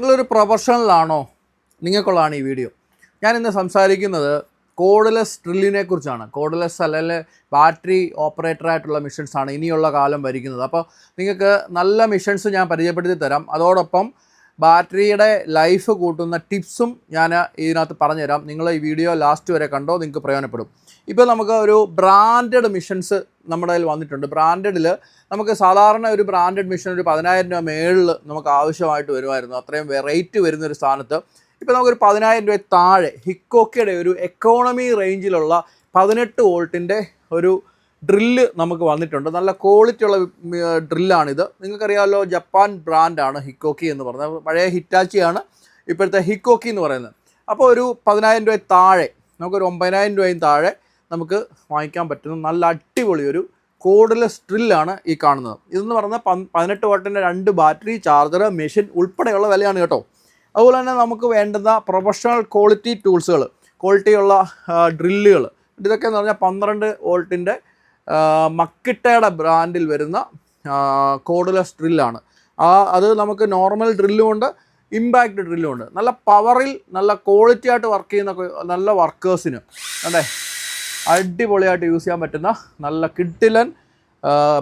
നിങ്ങളൊരു പ്രൊഫഷണലാണോ? നിങ്ങൾക്കുള്ളതാണ് ഈ വീഡിയോ. ഞാൻ ഇന്ന് സംസാരിക്കുന്നത് കോഡ്ലെസ് ഡ്രില്ലിനെ കുറിച്ചാണ്. കോഡ്ലെസ് അല്ലെങ്കിൽ ബാറ്ററി ഓപ്പറേറ്റർ ആയിട്ടുള്ള മിഷൻസ് ആണ് ഇനിയുള്ള കാലം ഭരിക്കുന്നത്. അപ്പോൾ നിങ്ങൾക്ക് നല്ല മിഷൻസ് ഞാൻ പരിചയപ്പെടുത്തി തരാം. അതോടൊപ്പം ബാറ്ററിയുടെ ലൈഫ് കൂട്ടുന്ന ടിപ്സും ഞാൻ ഇതിനകത്ത് പറഞ്ഞുതരാം. നിങ്ങൾ ഈ വീഡിയോ ലാസ്റ്റ് വരെ കണ്ടോ നിങ്ങൾക്ക് പ്രയോജനപ്പെടും. ഇപ്പോൾ നമുക്ക് ഒരു ബ്രാൻഡഡ് മിഷൻസ് നമ്മുടെ കയ്യിൽ വന്നിട്ടുണ്ട്. ബ്രാൻഡഡിൽ നമുക്ക് സാധാരണ ഒരു ബ്രാൻഡഡ് മിഷൻ ഒരു പതിനായിരം രൂപ മേളിൽ നമുക്ക് ആവശ്യമായിട്ട് വരുമായിരുന്നു. അത്രയും റേറ്റ് വരുന്ന ഒരു സ്ഥാനത്ത്. ഇപ്പോൾ നമുക്കൊരു പതിനായിരം രൂപ താഴെ ഹിക്കോക്കയുടെ ഒരു എക്കോണമി റേഞ്ചിലുള്ള പതിനെട്ട് വോൾട്ടിന്റെ ഒരു ഡ്രില്ല് നമുക്ക് വന്നിട്ടുണ്ട്. നല്ല ക്വാളിറ്റി ഉള്ള ഡ്രില്ലാണിത്. നിങ്ങൾക്കറിയാമല്ലോ ജപ്പാൻ ബ്രാൻഡാണ് ഹിക്കോക്കി എന്ന് പറയുന്നത്. പഴയ ഹിറ്റാച്ചിയാണ് ഇപ്പോഴത്തെ ഹിക്കോക്കി എന്ന് പറയുന്നത്. അപ്പോൾ ഒരു പതിനായിരം രൂപ താഴെ നമുക്കൊരു ഒമ്പതിനായിരം രൂപയും താഴെ നമുക്ക് വാങ്ങിക്കാൻ പറ്റുന്ന നല്ല അടിപൊളി ഒരു കോഡ്ലെസ് ഡ്രില്ലാണ് ഈ കാണുന്നത്. ഇതെന്ന് പറഞ്ഞാൽ പതിനെട്ട് വാട്ടിന്റെ രണ്ട് ബാറ്ററി ചാർജർ മെഷീൻ ഉൾപ്പെടെയുള്ള വിലയാണ് കേട്ടോ. അതുപോലെ തന്നെ നമുക്ക് വേണ്ടുന്ന പ്രൊഫഷണൽ ക്വാളിറ്റി ടൂൾസുകൾ ക്വാളിറ്റിയുള്ള ഡ്രില്ലുകൾ ഇതൊക്കെ എന്ന് പറഞ്ഞാൽ പന്ത്രണ്ട് വോൾട്ടിന്റെ മക്കിട്ടയുടെ ബ്രാൻഡിൽ വരുന്ന കോഡ്ലെസ് ഡ്രില്ലാണ് ആ അത് നമുക്ക് നോർമൽ ഡ്രില്ലും ഉണ്ട് ഇമ്പാക്റ്റ് ഡ്രില്ലും ഉണ്ട്. നല്ല പവറിൽ നല്ല ക്വാളിറ്റി ആയിട്ട് വർക്ക് ചെയ്യുന്ന നല്ല വർക്കേഴ്സിന് അതെ അടിപൊളിയായിട്ട് യൂസ് ചെയ്യാൻ പറ്റുന്ന നല്ല കിട്ടിലൻ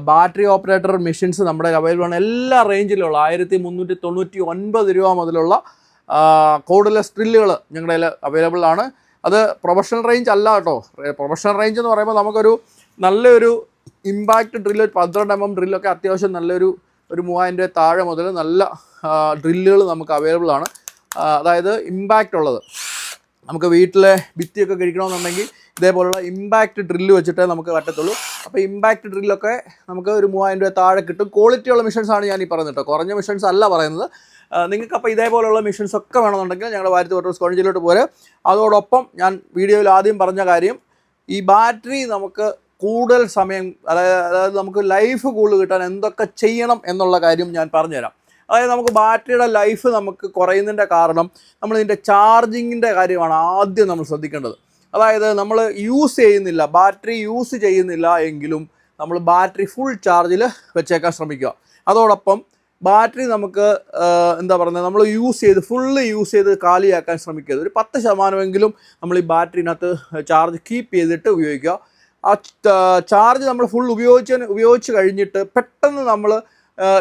ബാറ്ററി ഓപ്പറേറ്റർ മെഷീൻസ് നമ്മുടെ അവൈലബിൾ ആണ്. എല്ലാ റേഞ്ചിലുള്ള ആയിരത്തി മുന്നൂറ്റി തൊണ്ണൂറ്റി ഒൻപത് രൂപ മുതലുള്ള കോഡ്ലെസ് ഡ്രില്ലുകൾ ഞങ്ങളുടെ അവൈലബിൾ ആണ്. അത് പ്രൊഫഷണൽ റേഞ്ച് അല്ല കേട്ടോ. പ്രൊഫഷണൽ റേഞ്ച് എന്ന് പറയുമ്പോൾ നമുക്കൊരു നല്ലൊരു ഇമ്പാക്റ്റ് ഡ്രില്ല് പന്ത്രണ്ട് എം എം ഡ്രില്ലൊക്കെ അത്യാവശ്യം നല്ലൊരു ഒരു മൂവായിരം രൂപ താഴെ മുതൽ നല്ല ഡ്രില്ലുകൾ നമുക്ക് അവൈലബിൾ ആണ്. അതായത് ഇമ്പാക്റ്റ് ഉള്ളത്. നമുക്ക് വീട്ടിലെ ഭിത്തിയൊക്കെ കഴിക്കണമെന്നുണ്ടെങ്കിൽ ഇതേപോലുള്ള ഇമ്പാക്റ്റ് ഡ്രില്ല് വെച്ചിട്ടേ നമുക്ക് പറ്റത്തുള്ളൂ. അപ്പോൾ ഇമ്പാക്റ്റ് ഡ്രില്ലൊക്കെ നമുക്ക് ഒരു മൂവായിരം രൂപ താഴെ കിട്ടും. ക്വാളിറ്റിയുള്ള മിഷൻസ് ആണ് ഞാൻ ഈ പറയുന്നത് കേട്ടോ. കുറഞ്ഞ മിഷൻസ് അല്ല പറയുന്നത്. നിങ്ങൾക്ക് അപ്പോൾ ഇതേപോലുള്ള മിഷൻസ് ഒക്കെ വേണമെന്നുണ്ടെങ്കിൽ ഞങ്ങളുടെ വാരത്തി ഓട്ടോസ് കോളേജിലോട്ട് പോരെ. അതോടൊപ്പം ഞാൻ വീഡിയോയിൽ ആദ്യം പറഞ്ഞ കാര്യം ഈ ബാറ്ററി നമുക്ക് കൂടുതൽ സമയം അതായത് അതായത് നമുക്ക് ലൈഫ് കൂടുതൽ കിട്ടാൻ എന്തൊക്കെ ചെയ്യണം എന്നുള്ള കാര്യം ഞാൻ പറഞ്ഞുതരാം. അതായത് നമുക്ക് ബാറ്ററിയുടെ ലൈഫ് നമുക്ക് കുറയുന്നതിന്റെ കാരണം നമ്മൾ ഇതിന്റെ ചാർജിങ്ങിന്റെ കാര്യമാണ് ആദ്യം നമ്മൾ ശ്രദ്ധിക്കേണ്ടത്. അതായത് നമ്മൾ യൂസ് ചെയ്യുന്നില്ല ബാറ്ററി യൂസ് ചെയ്യുന്നില്ല എങ്കിലും നമ്മൾ ബാറ്ററി ഫുൾ ചാർജിൽ വെച്ചേക്കാൻ ശ്രമിക്കുക. അതോടൊപ്പം ബാറ്ററി നമുക്ക് എന്താ പറയുന്നത് നമ്മൾ യൂസ് ചെയ്ത് ഫുള്ള് യൂസ് ചെയ്ത് കാലിയാക്കാൻ ശ്രമിക്കരുത്. ഒരു പത്ത് ശതമാനമെങ്കിലും നമ്മൾ ഈ ബാറ്ററിനകത്ത് ചാർജ് കീപ്പ് ചെയ്തിട്ട് ഉപയോഗിക്കുക. ആ ചാർജ് നമ്മൾ ഫുൾ ഉപയോഗിച്ച് ഉപയോഗിച്ച് കഴിഞ്ഞിട്ട് പെട്ടെന്ന് നമ്മൾ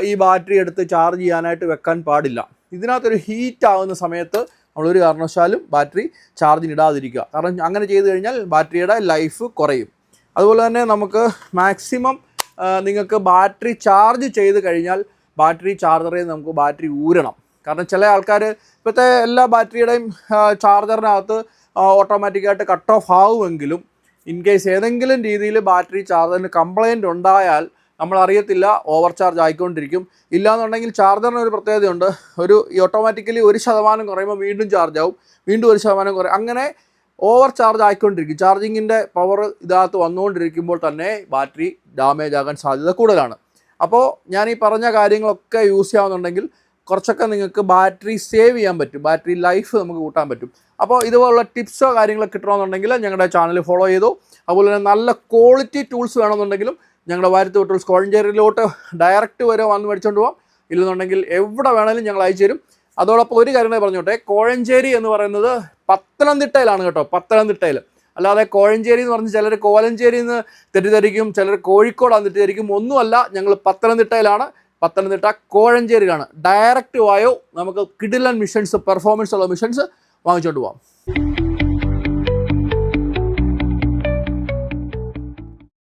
ഈ ബാറ്ററി എടുത്ത് ചാർജ് ചെയ്യാനായിട്ട് വെക്കാൻ പാടില്ല. ഇതിനകത്തൊരു ഹീറ്റ് ആവുന്ന സമയത്ത് നമ്മളൊരു കാരണവശാലും ബാറ്ററി ചാർജിന് ഇടാതിരിക്കുക. കാരണം അങ്ങനെ ചെയ്തു കഴിഞ്ഞാൽ ബാറ്ററിയുടെ ലൈഫ് കുറയും. അതുപോലെ തന്നെ നമുക്ക് മാക്സിമം നിങ്ങൾക്ക് ബാറ്ററി ചാർജ് ചെയ്ത് കഴിഞ്ഞാൽ ബാറ്ററി ചാർജറിൽ നമുക്ക് ബാറ്ററി ഊരണം. കാരണം ചില ആൾക്കാർ ഇപ്പോഴത്തെ എല്ലാ ബാറ്ററിയുടെയും ചാർജറിനകത്ത് ഓട്ടോമാറ്റിക്കായിട്ട് കട്ട് ഓഫ് ആവുമെങ്കിലും ഇൻ കേസ് ഏതെങ്കിലും രീതിയിൽ ബാറ്ററി ചാർജറിന് കംപ്ലൈന്റ് ഉണ്ടായാൽ നമ്മൾ അറിയത്തില്ല ഓവർ ചാർജ് ആയിക്കൊണ്ടിരിക്കും. ഇല്ലാന്നുണ്ടെങ്കിൽ ചാർജറിന് ഒരു പ്രത്യേകതയുണ്ട്. ഒരു ഓട്ടോമാറ്റിക്കലി ഒരു ശതമാനം കുറയുമ്പോൾ വീണ്ടും ചാർജ് ആവും. വീണ്ടും ഒരു ശതമാനം കുറയും. അങ്ങനെ ഓവർ ചാർജ് ആയിക്കൊണ്ടിരിക്കും. ചാർജിങ്ങിന്റെ പവർ ഇതിനകത്ത് വന്നുകൊണ്ടിരിക്കുമ്പോൾ തന്നെ ബാറ്ററി ഡാമേജ് ആകാൻ സാധ്യത കൂടുതലാണ്. അപ്പോൾ ഞാൻ ഈ പറഞ്ഞ കാര്യങ്ങളൊക്കെ യൂസ് ചെയ്യാവുന്നുണ്ടെങ്കിൽ കുറച്ചൊക്കെ നിങ്ങൾക്ക് ബാറ്ററി സേവ് ചെയ്യാൻ പറ്റും. ബാറ്ററി ലൈഫ് നമുക്ക് കൂട്ടാൻ പറ്റും. അപ്പോൾ ഇതുപോലുള്ള ടിപ്സോ കാര്യങ്ങളോ കിട്ടണമെന്നുണ്ടെങ്കിൽ ഞങ്ങളുടെ ചാനൽ ഫോളോ ചെയ്തു. അതുപോലെ തന്നെ നല്ല ക്വാളിറ്റി ടൂൾസ് വേണമെന്നുണ്ടെങ്കിലും ഞങ്ങളുടെ വാരത്ത് ടൂൾസ് കോഴഞ്ചേരിയിലോട്ട് ഡയറക്റ്റ് വരെ വന്ന് മേടിച്ചുകൊണ്ട് പോകാം ഇല്ലെന്നുണ്ടെങ്കിൽ എവിടെ വേണമെങ്കിലും ഞങ്ങൾ അയച്ചു തരും. അതോടൊപ്പം ഒരു കാര്യം പറഞ്ഞോട്ടെ. കോഴഞ്ചേരി എന്ന് പറയുന്നത് പത്തനംതിട്ടയിലാണ് കേട്ടോ. പത്തനംതിട്ടയിൽ. അല്ലാതെ കോഴഞ്ചേരി എന്ന് പറഞ്ഞ് ചിലർ കോലഞ്ചേരി എന്ന് തെറ്റിദ്ധരിക്കും ചിലർ കോഴിക്കോടാന്ന് തെറ്റിദ്ധരിക്കും. ഒന്നുമല്ല ഞങ്ങൾ പത്തനംതിട്ടയിലാണ്. പത്തനംതിട്ട കോഴഞ്ചേരിയിലാണ്. ഡയറക്റ്റ് വായോ നമുക്ക് കിഡിലൻ മിഷൻസ് പെർഫോമൻസ് ഉള്ള മിഷൻസ് വാങ്ങിച്ചുകൊണ്ട് പോകാം